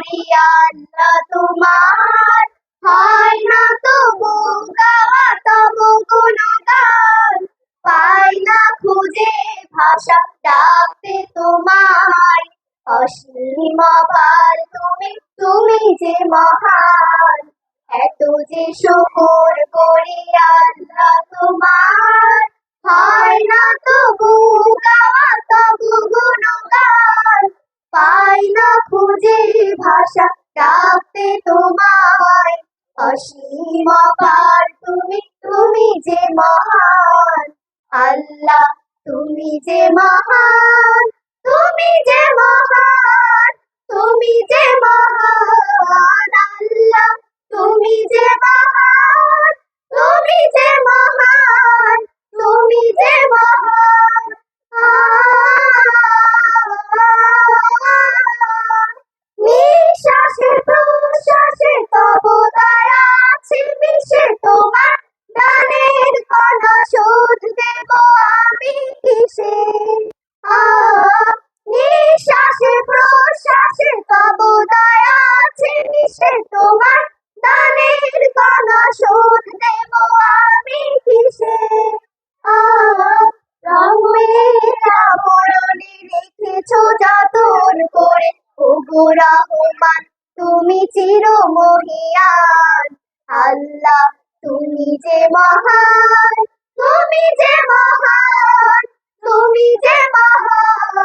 করি আল্লাহ তোমার। হয় না তবু গাওয়া তবু গুণগান। পাই না খুঁজে ভাষা ডাকতে তোমার। অসীম তুমি তুমি যে মহান। এত যে শুকর না খুঁজে ভাষা, ডাকতে তোমায়। অসীম পার তুমি তুমি যে মহান। আল্লাহ, তুমি যে মহান, তুমি যে মহান, তুমি যে মহান। রহমান তুমি চির মহিয়ান আল্লাহ, তুমি যে মহান, তুমি যে মহান, তুমি যে মহান।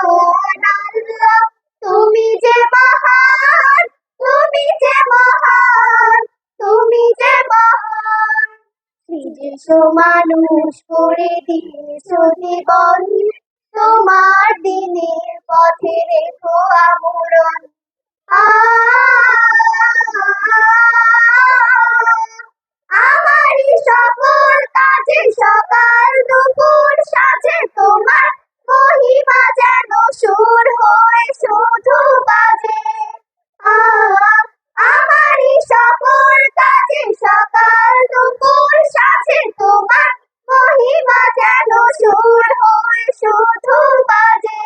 আল্লাহ, তুমি যে মহান, তুমি যে মহান, তুমি যে মহান। সৃজেছ মানুষ করে দিয়েছ জীবন, তোমার দিনের পথে রেখো আমরণ সকল কাজে সকাল দুপুর সাজে তোমার মহিমা যেন সুর হয়ে শুধু বাজে। আমারই সকল কাজে সকাল দুপুর সাজে তোমার মহিমা যেন সুর হয়ে শুধু বাজে।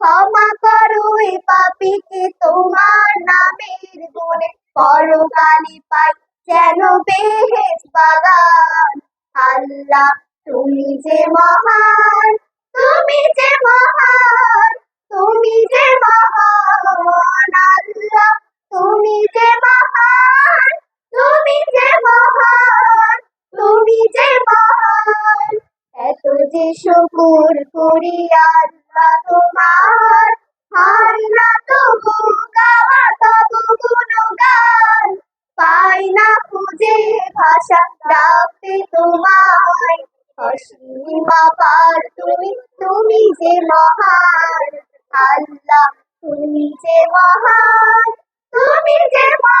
ক্ষমা করো এ পাপিকে তোমার নামের গুণে পরকালে পাই। যেন বেহেস বাগান। আল্লাহ, তুমি যে মহান, তুমি যে মহান, তুমি যে মহান। আল্লাহ, তুমি যে মহান, তুমি যে মহান, তুমি যে মহান। এত যে শুকুর করি আল্লাহ তোমার। ভাষা ডাকতে তোমায় অসীম পার। তুমি তুমি যে মহান, আল্লাহ, তুমি যে মহান, তুমি যে মহান